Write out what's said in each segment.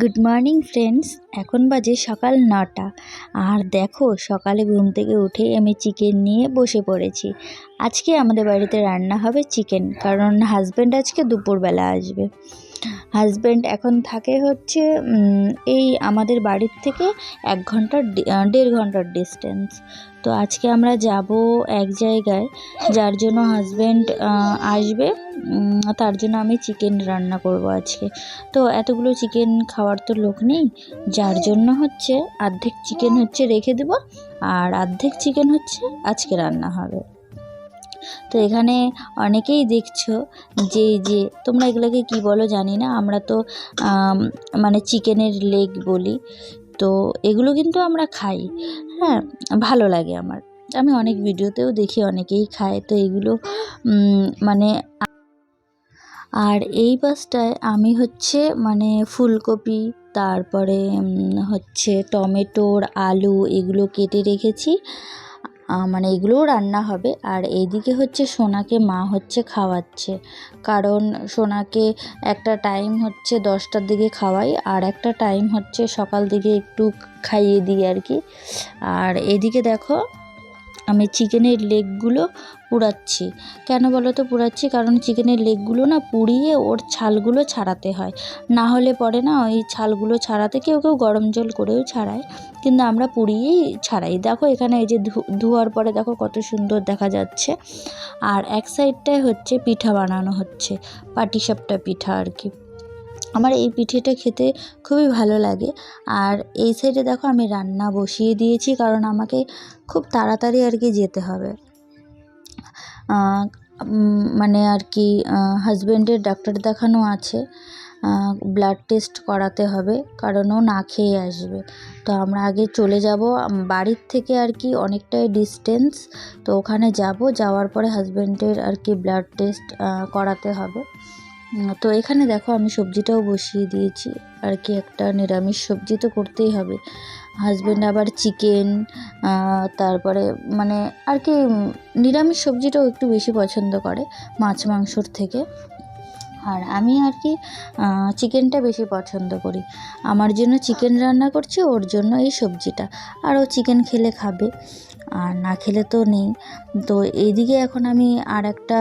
Good morning friends এখন বাজে সকাল নটা। আর দেখো, সকালে ঘুম থেকে উঠে আমি চিকেন নিয়ে বসে পড়েছি। আজকে আমাদের বাড়িতে রান্না হবে চিকেন কারণ হাজব্যান্ড আজকে দুপুরবেলা আসবে। হাজব্যান্ড এখন থাকে হচ্ছে এই আমাদের বাড়ির থেকে এক ঘণ্টার দেড় ঘণ্টার ডিস্টেন্স তো আজকে আমরা যাব এক জায়গায়, যার জন্য হাজব্যান্ড আসবে তার জন্য আমি চিকেন রান্না করব আজকে। তো এতগুলো চিকেন খাওয়ার তো লোক নেই, যার জন্য হচ্ছে অর্ধেক চিকেন হচ্ছে রেখে দেব, আর অর্ধেক চিকেন হচ্ছে আজকে রান্না হবে। তো এখানে অনেকেই দেখছ যে যে তোমরা এগুলোকে কি বলো জানি না, আমরা তো মানে চিকেনের লেগ বলি। তো এগুলো কিন্তু আমরা খাই। হ্যাঁ ভালো লাগে আমার। আমি অনেক ভিডিওতেও দেখি অনেকেই খায়। তো এগুলো মানে আর এই বাসটায় আমি হচ্ছে মানে ফুলকপি, তারপরে হচ্ছে টমেটোর আলু এগুলো কেটে রেখেছি। মানে এগুলোও রান্না হবে। আর এইদিকে হচ্ছে সোনাকে মা হচ্ছে খাওয়াচ্ছে। কারণ সোনাকে একটা টাইম হচ্ছে দশটার দিকে খাওয়াই, আর একটা টাইম হচ্ছে সকাল দিকে একটু খাইয়ে দিই আর কি। আর এদিকে দেখো আমি চিকেনের লেগগুলো পুড়াচ্ছি। কেন বলো তো পুড়াচ্ছি? কারণ চিকেনের লেগগুলো না পুড়িয়ে ওর ছালগুলো ছাড়াতে হয়। না হলে পরে না ওই ছালগুলো ছাড়াতে কেউ কেউ গরম জল করেও ছাড়ায়। কিন্তু আমরা পুড়িয়েই ছাড়াই। দেখো এখানে এই যে ধোয়ার পরে দেখো কত সুন্দর দেখা যাচ্ছে। আর এক সাইডটায় হচ্ছে পিঠা বানানো হচ্ছে। পাটিসাপটা পিঠা আর কি। আমার এই পিঠেটা খেতে খুবই ভালো লাগে। আর এই সাইডে দেখো আমি রান্না বসিয়ে দিয়েছি, কারণ আমাকে খুব তাড়াতাড়ি আর কি যেতে হবে। মানে আর কি হাজব্যান্ডের ডাক্তার দেখানো আছে ব্লাড টেস্ট করাতে হবে, কারণ ও না খেয়ে আসবে। তো আমরা আগে চলে যাব বাড়ির থেকে আর কি অনেকটাই ডিস্টেন্স তো ওখানে যাব, যাওয়ার পরে হাজব্যান্ডের আর কি ব্লাড টেস্ট করাতে হবে। তো এখানে দেখো আমি সবজিটাও বসিয়ে দিয়েছি। আর কি একটা নিরামিষ সবজি তো করতেই হবে। হাজব্যান্ড আবার চিকেন তারপরে মানে আর কি নিরামিষ সবজিটাও একটু বেশি পছন্দ করে মাছ মাংসর থেকে। আর আমি আর কি চিকেনটা বেশি পছন্দ করি। আমার জন্য চিকেন রান্না করছি, ওর জন্য এই সবজিটা। আর ও চিকেন খেলে খাবে। আর না খেলে তো নেই। তো এইদিকে এখন আমি আর একটা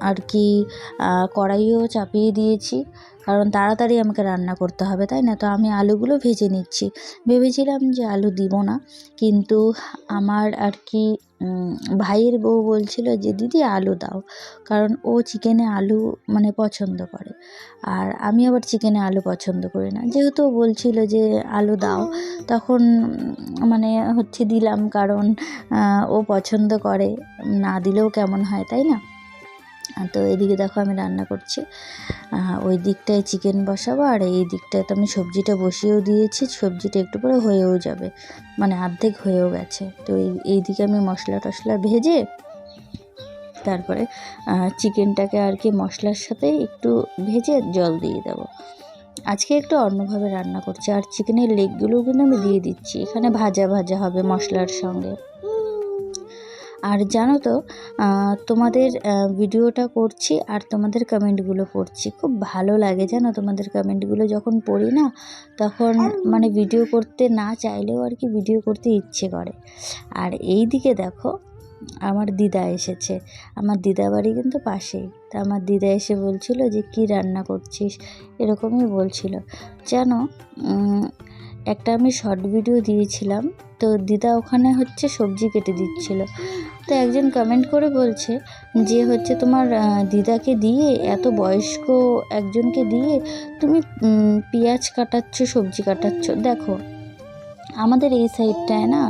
আর কি কড়াইও চাপিয়ে দিয়েছি। কারণ তাড়াতাড়ি আমাকে রান্না করতে হবে, তাই না? তো আমি আলুগুলো ভেজে নিচ্ছি। ভেবেছিলাম যে আলু দিব না, কিন্তু আমার আর কি ভাইয়ের বউ বলছিল যে, দিদি, আলু দাও। কারণ ও চিকেনে আলু মানে পছন্দ করে, আর আমি আবার চিকেনে আলু পছন্দ করি না। যেহেতু বলছিল যে, আলু দাও। তখন মানে হচ্ছে দিলাম, কারণ ও পছন্দ করে, না দিলেও কেমন হয়, তাই না? তো এদিকে দেখো আমি রান্না করছি। ওই দিকটায় চিকেন বসাবো আর এই দিকটায় তো আমি সবজিটা বসিয়েও দিয়েছি, সবজিটা একটু পরে হয়েও যাবে। মানে অর্ধেক হয়েও গেছে। তো এই দিকে আমি মশলা টশলা ভেজে তারপরে চিকেনটাকে আর কি মশলার সাথে একটু ভেজে জল দিয়ে দেবো। আজকে একটু অন্যভাবে রান্না করছি। আর চিকেনের লেগগুলোও কিন্তু আমি দিয়ে দিচ্ছি। এখানে ভাজা ভাজা হবে মশলার সঙ্গে। আর জানো তো তোমাদের ভিডিওটা করছি আর তোমাদের কমেন্টগুলো পড়ছি। খুব ভালো লাগে জানো তোমাদের কমেন্টগুলো যখন পড়ি না তখন মানে ভিডিও করতে না চাইলেও আর কি ভিডিও করতে ইচ্ছে করে। আর এই দিকে দেখো আমার দিদা এসেছে। আমার দিদা বাড়ি কিন্তু পাশেই। তা আমার দিদা এসে বলছিল যে কি রান্না করছিস? এরকমই বলছিল। জানো উম, একটা আমি শর্ট ভিডিও দিয়েছিলাম, তো দিদা ওখানে হচ্ছে সবজি কেটে দিচ্ছিল। তো একজন কমেন্ট করে বলছে যে হচ্ছে তোমার দিদাকে দিয়ে, এত বয়স্ক একজনকে দিয়ে তুমি পেঁয়াজ কাটাচ্ছ, সবজি কাটাচ্ছ। দেখো আমাদের এই সাইডটায় না,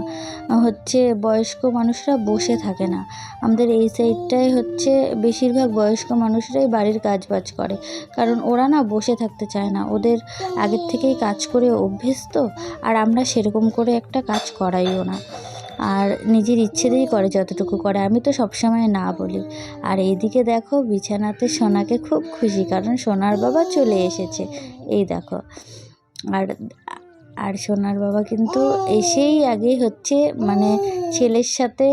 হচ্ছে বয়স্ক মানুষরা বসে থাকে না। আমাদের এই সাইডটায় হচ্ছে বেশিরভাগ বয়স্ক মানুষরাই বাড়ির কাজ বাজ করে। কারণ ওরা না বসে থাকতে চায় না। ওদের আগের থেকেই কাজ করে অভ্যেস তো আর আমরা সেরকম করে একটা কাজ করাইও না। আর নিজের ইচ্ছেতেই করে যতটুকু করে, আমি তো সবসময় না বলি। আর এইদিকে দেখো, বিছানাতে সোনাকে খুব খুশি, কারণ সোনার বাবা চলে এসেছে। এই দেখো। আর আর সোনার বাবা কিন্তু এসেই আগেই হচ্ছে মানে ছেলের সাথে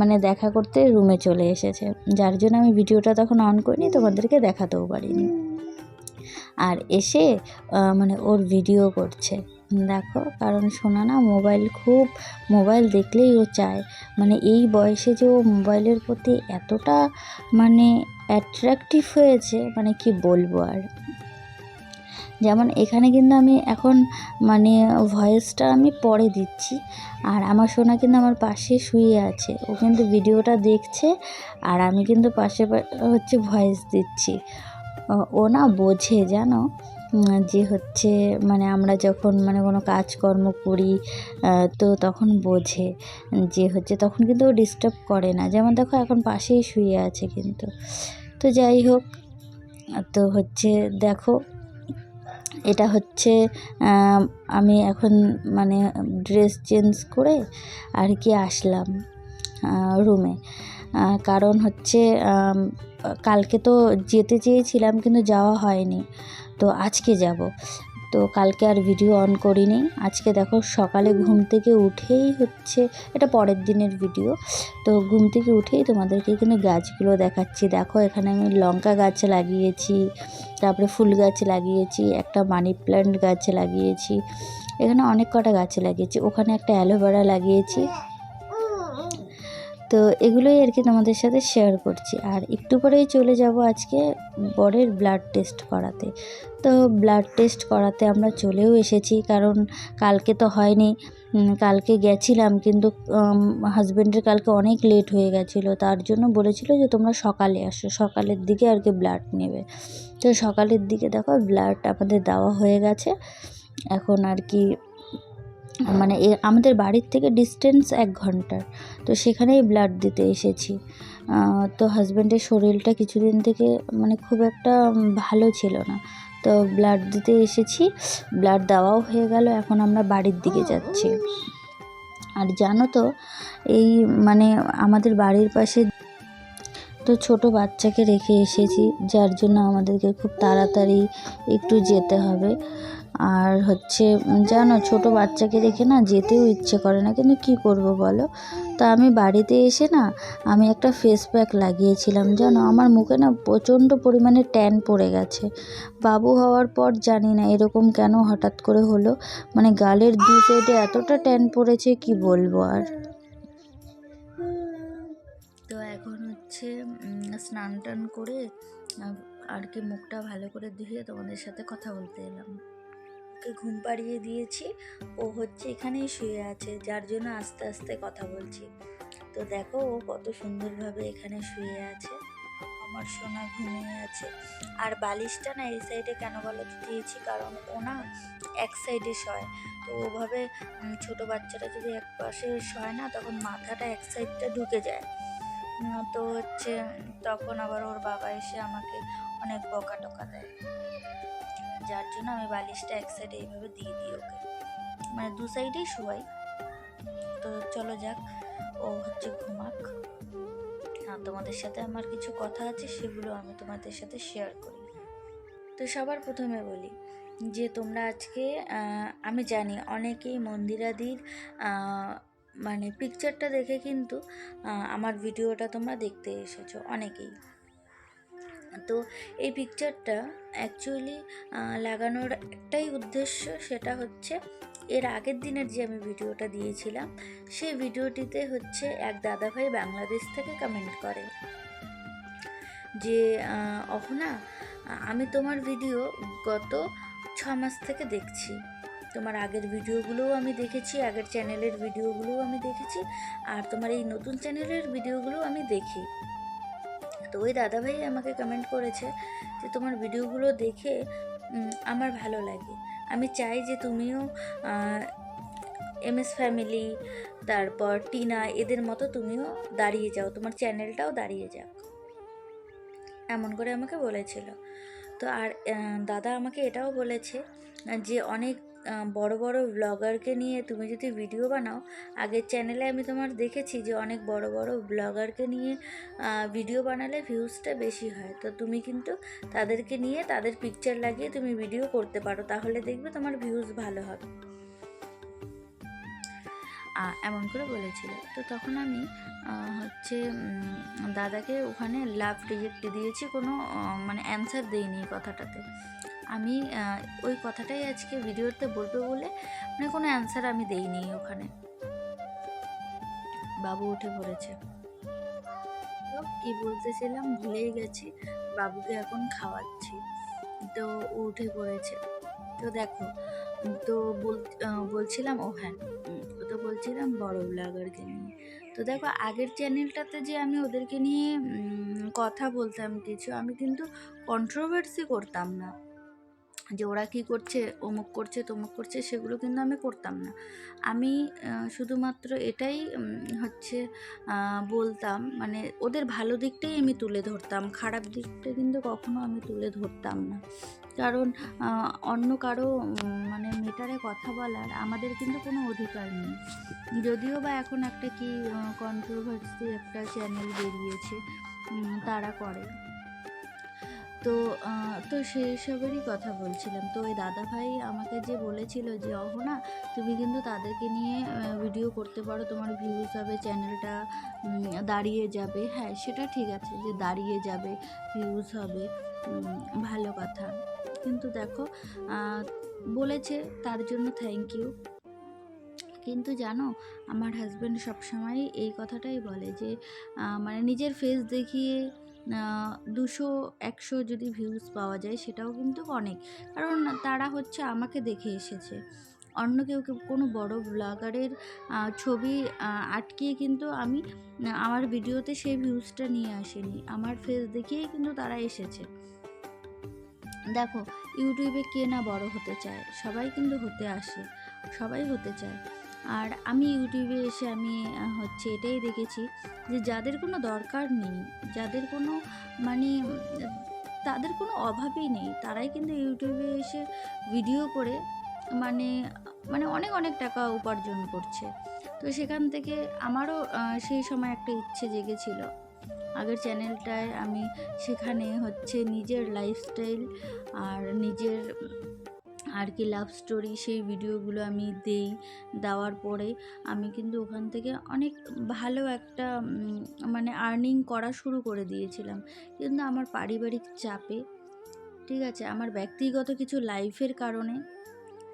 মানে দেখা করতে রুমে চলে এসেছে। যার জন্য আমি ভিডিওটা তখন অন করিনি, তোমাদেরকে দেখাতেও পারিনি। আর এসে মানে ওর ভিডিও করছে। দেখো, কারণ সোনা না মোবাইল খুব মোবাইল দেখলেই ও চায়। মানে এই বয়সে যে ও মোবাইলের প্রতি এতটা মানে অ্যাট্রাকটিভ হয়েছে মানে কি বলব আর। যেমন এখানে কিন্তু আমি এখন মানে ভয়েসটা আমি পরে দিচ্ছি। আর আমার সোনা কিন্তু আমার পাশে শুয়ে আছে। ও কিন্তু ভিডিওটা দেখছে আর আমি কিন্তু পাশে হচ্ছে ভয়েস দিচ্ছি। ও- ও না বোঝে জানো? যে হচ্ছে মানে আমরা যখন মানে কোনো কাজকর্ম করি তো তখন বোঝে যে হচ্ছে তখন কিন্তু ও ডিস্টার্ব করে না। যেমন দেখো এখন পাশেই শুয়ে আছে কিন্তু। তো যাই হোক, তো হচ্ছে দেখো এটা হচ্ছে আমি এখন মানে ড্রেস চেঞ্জ করে আর কি আসলাম রুমে কারণ হচ্ছে কালকে তো যেতে চেয়েছিলাম কিন্তু যাওয়া হয়নি। তো আজকে যাব। তো কালকে আর ভিডিও অন করিনি। আজকে দেখো সকালে ঘুম থেকে উঠেই হচ্ছে, এটা পরের দিনের ভিডিও তো ঘুম থেকে উঠেই তোমাদেরকে এখানে গাছগুলো দেখাচ্ছি। দেখো এখানে আমি লঙ্কা গাছ লাগিয়েছি, তারপরে ফুল গাছ লাগিয়েছি, একটা মানি প্ল্যান্ট গাছ লাগিয়েছি, এখানে অনেক কটা গাছ লাগিয়েছি। ওখানে একটা অ্যালোভেরা লাগিয়েছি। তো এগুলোই আর কি তোমাদের সাথে শেয়ার করছি। আর একটু পরেই চলে যাব আজকে বরের ব্লাড টেস্ট করাতে। তো ব্লাড টেস্ট করাতে আমরা চলেও এসেছি, কারণ কালকে তো হয়নি। কালকে গেছিলাম, কিন্তু হাজব্যান্ডের কালকে অনেক লেট হয়ে গেছিল। তার জন্য বলেছিল যে, তোমরা সকালে আসো, সকালের দিকে আর কি ব্লাড নেবে। তো সকালের দিকে দেখো ব্লাড আমাদের দেওয়া হয়ে গেছে। এখন আর কি মানে আমাদের বাড়ির থেকে ডিস্টেন্স এক ঘণ্টার। তো সেখানেই ব্লাড দিতে এসেছি। তো হাজব্যান্ডের শরীরটা কিছুদিন থেকে মানে খুব একটা ভালো ছিল না। তো ব্লাড দিতে এসেছি। ব্লাড দেওয়াও হয়ে গেল। এখন আমরা বাড়ির দিকে যাচ্ছি। আর জানো তো, এই মানে আমাদের বাড়ির পাশে তো ছোট বাচ্চাকে রেখে এসেছি, যার জন্য আমাদেরকে খুব তাড়াতাড়ি একটু যেতে হবে। আর হচ্ছে জানো, ছোট বাচ্চাকে রেখে না যেতেও ইচ্ছে করে না। কিন্তু কি করব বলো? তা আমি বাড়িতে এসে না, আমি একটা ফেস প্যাক লাগিয়েছিলাম, জানো। আমার মুখে না প্রচণ্ড পরিমাণে ট্যান পড়ে গেছে। বাবু হওয়ার পর জানি না এরকম কেন হঠাৎ করে হলো। মানে গালের দু সাইডে এতটা ট্যান পড়েছে, কি বলব আর? তো এখন হচ্ছে স্নান টান করে, আর কি মুখটা ভালো করে ধুয়ে তোমাদের সাথে কথা বলতে এলাম। ওকে ঘুম পাড়িয়ে দিয়েছি। ও হচ্ছে এখানেই শুয়ে আছে, যার জন্য আস্তে আস্তে কথা বলছি। তো দেখো ও কত সুন্দরভাবে এখানে শুয়ে আছে। আমার সোনা ঘুমিয়ে আছে। আর বালিশটা না এই সাইডে কেন বলো তো দিয়েছি? কারণ ও না এক সাইডে শয়। তো ওভাবে ছোট বাচ্চাটা যদি এক পাশে শয় না, তখন মাথাটা এক সাইডটা ঢুকে যায়। তো হচ্ছে, তখন আবার ওর বাবা এসে আমাকে অনেক বকা টকা দেয়। যার জন্য আমি বালিশটা এক সাইডে এইভাবে দিয়ে দিই ওকে। মানে দু সাইডেই শোয়াই। তো চলো যাক, ও হচ্ছে ঘুমাক। আর তোমাদের সাথে আমার কিছু কথা আছে, সেগুলো আমি তোমাদের সাথে শেয়ার করি। তো সবার প্রথমে বলি যে তোমরা আজকে আমি জানি অনেকেই মন্দিরাদির মানে পিকচারটা দেখে কিন্তু আমার ভিডিওটা তোমরা দেখতে এসেছ, অনেকেই। তো এই পিকচারটা অ্যাকচুয়ালি লাগানোর একটাই উদ্দেশ্য সেটা হচ্ছে, এর আগের দিনের যে আমি ভিডিওটা দিয়েছিলাম, সেই ভিডিওটিতে হচ্ছে এক দাদাভাই বাংলাদেশ থেকে কমেন্ট করে যে অহনা, আমি তোমার ভিডিও গত ছ মাস থেকে দেখছি। তোমার আগের ভিডিওগুলোও আমি দেখেছি, আগের চ্যানেলের ভিডিওগুলোও আমি দেখেছি, আর তোমার এই নতুন চ্যানেলের ভিডিওগুলোও আমি দেখি। তো ওই দাদাভাই আমাকে কমেন্ট করেছে যে তোমার ভিডিওগুলো দেখে আমার ভালো লাগে। আমি চাই যে তুমিও এম এস ফ্যামিলি তারপর টিনা, এদের মতো তুমিও দাঁড়িয়ে যাও, তোমার চ্যানেলটাও দাঁড়িয়ে যাক। এমন করে আমাকে বলেছিল। তো আর দাদা আমাকে এটাও বলেছে যে অনেক বড় বড় ব্লগারকে নিয়ে তুমি যদি ভিডিও বানাও, আগের চ্যানেলে আমি তোমার দেখেছি যে অনেক বড় বড় ব্লগারকে নিয়ে ভিডিও বানালে ভিউজটা বেশি হয়। তো তুমি কিন্তু তাদেরকে নিয়ে তাদের পিকচার লাগিয়ে তুমি ভিডিও করতে পারো, তাহলে দেখবে তোমার ভিউজ ভালো হবে। এমন করে বলেছিল। তো তখন আমি হচ্ছে দাদাকে ওখানে লাভ রিজেক্ট দিয়েছি, কোনো মানে অ্যান্সার দিইনি কথাটাতে। আমি ওই কথাটাই আজকে ভিডিওতে বলব বলে মানে কোনো অ্যান্সার আমি দেইনি ওখানে। বাবু উঠে পড়েছে। কি বলতেছিলাম ভুলেই গেছি। বাবুকে এখন খাওয়াচ্ছি। তো উঠে পড়েছে। তো দেখো, তো বলছিলাম, ও হ্যাঁ তো বলছিলাম বড় ব্লগারকে নিয়ে। তো দেখো, আগের চ্যানেলটাতে যে আমি ওদেরকে নিয়ে কথা বলতাম কিছু, আমি কিন্তু কন্ট্রোভার্সি করতাম না। যে ওরা কী করছে, অমুক করছে, তমুক করছে, সেগুলো কিন্তু আমি করতাম না। আমি শুধুমাত্র এটাই হচ্ছে বলতাম মানে ওদের ভালো দিকটাই আমি তুলে ধরতাম, খারাপ দিকটা কিন্তু কখনো আমি তুলে ধরতাম না। কারণ অন্য কারও মানে মেটারে কথা বলার আমাদের কিন্তু কোনো অধিকার নেই। যদিও বা এখন একটা কি কন্ট্রোভার্সি একটা চ্যানেল বেরিয়েছে তারা করে। তো তো সেই সবেরই কথা বলছিলাম। তো ওই দাদা ভাই আমাকে যে বলেছিল যে, অহনা, তুমি কিন্তু তাদেরকে নিয়ে ভিডিও করতে পারো, তোমার ভিউজ হবে চ্যানেলটা দাঁড়িয়ে যাবে। হ্যাঁ সেটা ঠিক আছে যে, দাঁড়িয়ে যাবে ভিউজ হবে ভালো কথা। কিন্তু দেখো বলেছে তার জন্য থ্যাংক ইউ কিন্তু জানো, আমার হাজব্যান্ড সবসময় এই কথাটাই বলে যে মানে নিজের ফেস দেখিয়ে দুশো, একশো যদি ভিউজ পাওয়া যায় সেটাও কিন্তু অনেক। কারণ তারা হচ্ছে আমাকে দেখে এসেছে। অন্য কেউ কেউ, কোনো বড় ব্লগারের ছবি আটকিয়ে কিন্তু আমি, আমার ভিডিওতে সেই ভিউজটা নিয়ে আসিনি। আমার ফেস দেখিয়েই কিন্তু তারা এসেছে। দেখো, ইউটিউবে কে না বড় হতে চায়? সবাই কিন্তু হতে আসে। সবাই হতে চায়। আর আমি ইউটিউবে এসে আমি হচ্ছে এটাই দেখেছি যে যাদের কোনো দরকার নেই, যাদের কোনো মানে তাদের কোনো অভাবই নেই, তারাই কিন্তু ইউটিউবে এসে ভিডিও করে মানে মানে অনেক অনেক টাকা উপার্জন করছে। তো সেখান থেকে আমারও সেই সময় একটা ইচ্ছে জেগেছিল। আগের চ্যানেলটায় আমি সেখানে হচ্ছে নিজের লাইফস্টাইল আর নিজের আর কি লাভ স্টোরি সেই ভিডিওগুলো আমি দেই দেওয়ার পরে আমি কিন্তু ওখান থেকে অনেক ভালো একটা মানে আর্নিং করা শুরু করে দিয়েছিলাম। কিন্তু আমার পারিবারিক চাপে, ঠিক আছে, আমার ব্যক্তিগত কিছু লাইফের কারণে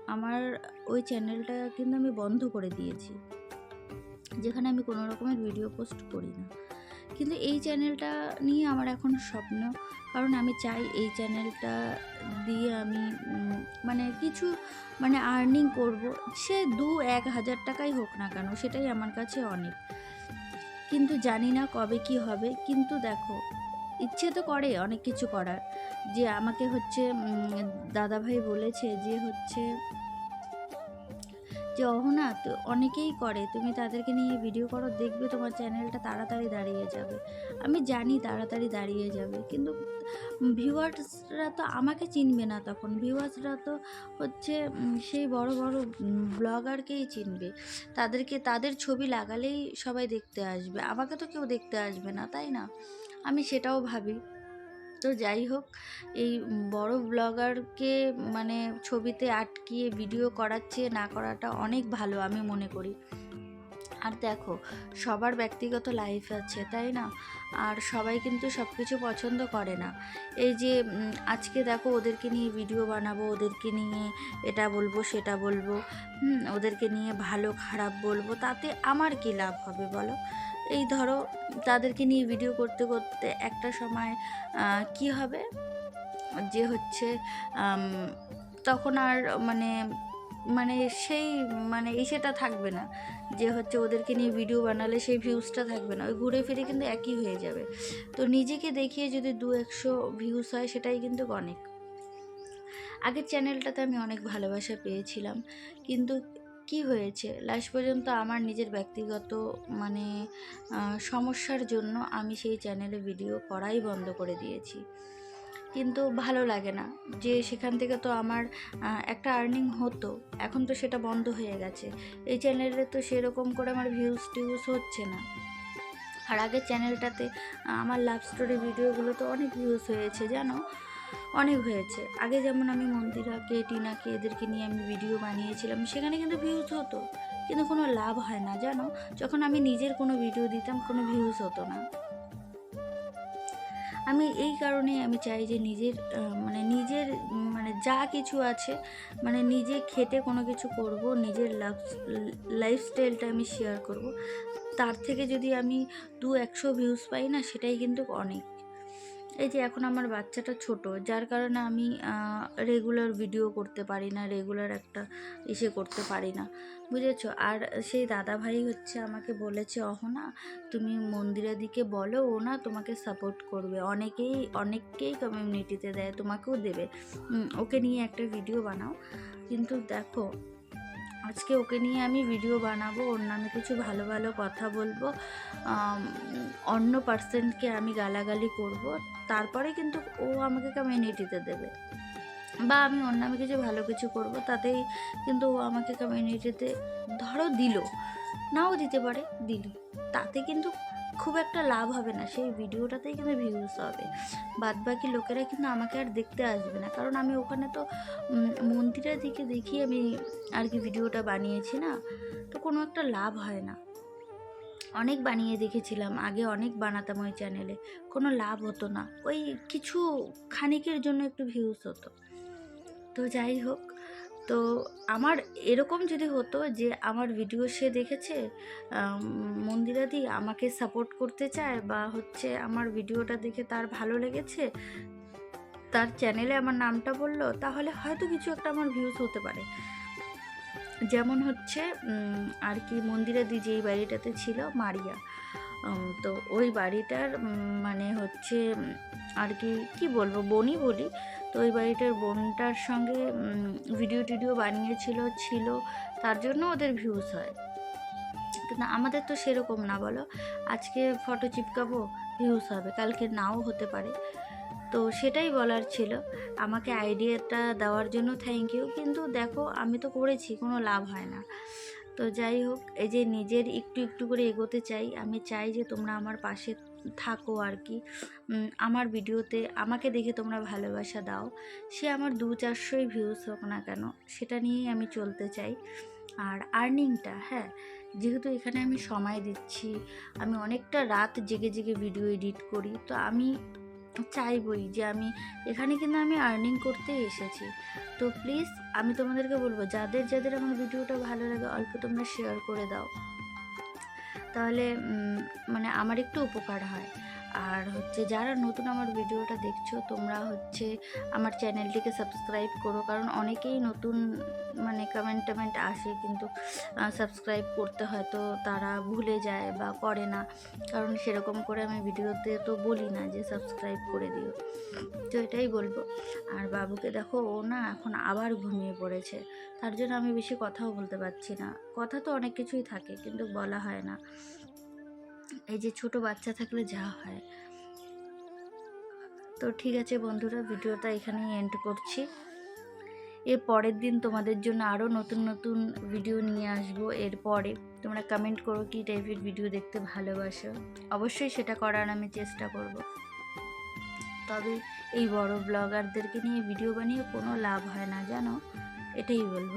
আমার ওই চ্যানেলটা কিন্তু আমি বন্ধ করে দিয়েছি। যেখানে আমি কোনো রকমের ভিডিও পোস্ট করি না। কিন্তু এই চ্যানেলটা নিয়ে আমার এখন স্বপ্ন কারণ আমি চাই এই চ্যানেলটা দিয়ে আমি মানে কিছু মানে আর্নিং করব। সে দু এক হাজার টাকাই হোক না কেন, সেটাই আমার কাছে অনেক। কিন্তু জানি না কবে কি হবে। কিন্তু দেখো, ইচ্ছে তো করে অনেক কিছু করার। যে আমাকে হচ্ছে দাদাভাই বলেছে যে হচ্ছে যে অহনা তো অনেকেই করে, তুমি তাদেরকে নিয়ে ভিডিও করো, দেখবে তোমার চ্যানেলটা তাড়াতাড়ি দাঁড়িয়ে যাবে। আমি জানি তাড়াতাড়ি দাঁড়িয়ে যাবে, কিন্তু ভিউয়ার্সরা তো আমাকে চিনবে না তখন। ভিউয়ার্সরা তো হচ্ছে সেই বড় বড় ব্লগারকেই চিনবে। তাদেরকে, তাদের ছবি লাগালেই সবাই দেখতে আসবে। আমাকে তো কেউ দেখতে আসবে না, তাই না? আমি সেটাও ভাবি। তো যাই হোক, এই বড় ব্লগারকে মানে ছবিতে আটকিয়ে ভিডিও করাচ্ছে না করাটা অনেক ভালো আমি মনে করি। আর দেখো, সবার ব্যক্তিগত লাইফ আছে, তাই না? আর সবাই কিন্তু সব কিছু পছন্দ করে না। এই যে আজকে দেখো ওদেরকে নিয়ে ভিডিও বানাবো, ওদেরকে নিয়ে এটা বলব, সেটা বলব ওদেরকে নিয়ে ভালো খারাপ বলব, তাতে আমার কি লাভ হবে বলো? এই ধরো, তাদেরকে নিয়ে ভিডিও করতে করতে একটা সময় কি হবে? যে হচ্ছে তখন আর মানে মানে সেই মানে ইসেটা থাকবে না। যে হচ্ছে ওদেরকে নিয়ে ভিডিও বানালে সেই ভিউজটা থাকবে না। ওই ঘুরে ফিরে কিন্তু একই হয়ে যাবে। তো নিজেকে দেখিয়ে যদি দু একশো ভিউজ হয়, সেটাই কিন্তু অনেক। আগের চ্যানেলটাতে আমি অনেক ভালোবাসা পেয়েছিলাম। কিন্তু কি হয়েছে? লাস্ট পর্যন্ত আমার নিজের ব্যক্তিগত মানে সমস্যার জন্য আমি সেই চ্যানেলে ভিডিও করাই বন্ধ করে দিয়েছি। কিন্তু ভালো লাগে না যে সেখান থেকে তো আমার একটা আর্নিং হতো। এখন তো সেটা বন্ধ হয়ে গেছে। এই চ্যানেলে তো সেরকম করে আমার ভিউজ টিউজ হচ্ছে না। আর আগের চ্যানেলটাতে আমার লাভ স্টোরি ভিডিওগুলো তো অনেক ভিউজ হয়েছে, জানো? অনেক হয়েছে। আগে যেমন আমি মন্দিরাকে, টিনাকে এদেরকে নিয়ে আমি ভিডিও বানিয়েছিলাম, সেখানে কিন্তু ভিউজ হতো। কিন্তু কোনো লাভ হয় না, জানো? যখন আমি নিজের কোনো ভিডিও দিতাম, কোনো ভিউজ হতো না। আমি এই কারণেই আমি চাই যে নিজের মানে নিজের মানে যা কিছু আছে মানে নিজে খেটে কোনো কিছু করব, নিজের লাভ লাইফস্টাইলটা আমি শেয়ার করব। তার থেকে যদি আমি দু একশো ভিউজ পাই না, সেটাই কিন্তু অনেক। এই যে এখন আমার বাচ্চাটা ছোট, যার কারণে আমি রেগুলার ভিডিও করতে পারি না রেগুলার একটা ইসে করতে পারি না। বুঝেছ? আর সেই দাদা ভাই হচ্ছে আমাকে বলেছে অহনা তুমি মন্দিরের দিকে বলো, ও না তোমাকে সাপোর্ট করবে। অনেকেই, অনেককেই কমিউনিটিতে দেয়, তোমাকেও দেবে। ওকে নিয়ে একটা ভিডিও বানাও। কিন্তু দেখো আজকে ওকে নিয়ে আমি ভিডিও বানাবো, ওর নামে কিছু ভালো ভালো কথা বলব অন্য পার্সেন্টকে আমি গালাগালি করব, তারপরে কিন্তু ও আমাকে কমিউনিটিতে দেবে। বা আমি ওর নামে কিছু ভালো কিছু করব, তাতেই কিন্তু ও আমাকে কমিউনিটিতে ধরো দিল, নাও দিতে পারে, দিল। তাতে কিন্তু খুব একটা লাভ হবে না, সেই ভিডিওটাতেই কিন্তু ভিউজ হবে। বাদ বাকি লোকেরা কিন্তু আমাকে আর দেখতে আসবে না, কারণ আমি ওখানে তো মন্দিরের দিকে দেখি আমি আর কি ভিডিওটা বানিয়েছি না, তো কোনো একটা লাভ হয় না। অনেক বানিয়ে দেখেছিলাম, আগে অনেক বানাতাম ওই চ্যানেলে কোনো লাভ হতো না। ওই কিছু খানিকের জন্য একটু ভিউজ হতো। তো যাই হোক তো আমার এরকম যদি হতো যে আমার ভিডিও সে দেখেছে মন্দিরাদি আমাকে সাপোর্ট করতে চায় বা হচ্ছে আমার ভিডিওটা দেখে তার ভালো লেগেছে, তার চ্যানেলে আমার নামটা বলল, তাহলে হয়তো কিছু একটা আমার ভিউজ হতে পারে। যেমন হচ্ছে আর কি মন্দিরাদি যেই বাড়িটাতে ছিল, মারিয়া তো ওই বাড়িটার মানে হচ্ছে আর কি কি বলব, বনি বলি তো ওই বাড়িটার বোনটার সঙ্গে ভিডিও টিডিও বানিয়েছিল, ছিল। তার জন্য ওদের ভিউজ হয়। কিন্তু আমাদের তো সেরকম না, বলো। আজকে ফটো চিপকাবো ভিউজ হবে। কালকে নাও হতে পারে। তো সেটাই বলার ছিল। আমাকে আইডিয়াটা দেওয়ার জন্য থ্যাংক ইউ কিন্তু দেখো, আমি তো করেছি, কোনো লাভ হয় না। তো যাই হোক, এই যে নিজের একটু একটু করে এগোতে চাই। আমি চাই যে তোমরা আমার পাশে থাকো আর কি। আমার ভিডিওতে আমাকে দেখে তোমরা ভালোবাসা দাও। সে আমার দু চারশোই ভিউজ হোক না কেন, সেটা নিয়েই আমি চলতে চাই। আর আর্নিংটা হ্যাঁ যেহেতু এখানে আমি সময় দিচ্ছি, আমি অনেকটা রাত জেগে জেগে ভিডিও এডিট করি, তো আমি চাইবই যে আমি এখানে কিন্তু আমি আর্নিং করতে এসেছি। তো প্লিজ আমি তোমাদেরকে বলব, যাদের যাদের আমার ভিডিওটা ভালো লাগে, অল্প তোমরা শেয়ার করে দাও। তাহলে মানে আমার একটু উপকার হয়। আর হচ্ছে যারা নতুন আমার ভিডিওটা দেখছ, তোমরা হচ্ছে আমার চ্যানেলটিকে সাবস্ক্রাইব করো, কারণ অনেকেই নতুন মানে কমেন্ট টমেন্ট আসে, কিন্তু সাবস্ক্রাইব করতে হয়তো তারা ভুলে যায় বা করে না। কারণ সেরকম করে আমি ভিডিওতে তো বলি না যে সাবস্ক্রাইব করে দিও। তো এটাই বলব। আর বাবুকে দেখো, ও না এখন আবার ঘুমিয়ে পড়েছে। তার জন্য আমি বেশি কথাও বলতে পারছি না। কথা তো অনেক কিছুই থাকে, কিন্তু বলা হয় না। এই যে ছোট বাচ্চা থাকলে যা হয়। তো ঠিক আছে বন্ধুরা, ভিডিওটা এখানেই এন্ড করছি। এর পরের দিন তোমাদের জন্য আরও নতুন নতুন ভিডিও নিয়ে আসব। এরপরে তোমরা কমেন্ট করো কী টাইপের ভিডিও দেখতে ভালোবাসো। অবশ্যই সেটা করার আমি চেষ্টা করব। তবে এই বড় ব্লগারদেরকে নিয়ে ভিডিও বানিয়ে কোনো লাভ হয় না, জানো? এটাই বলব।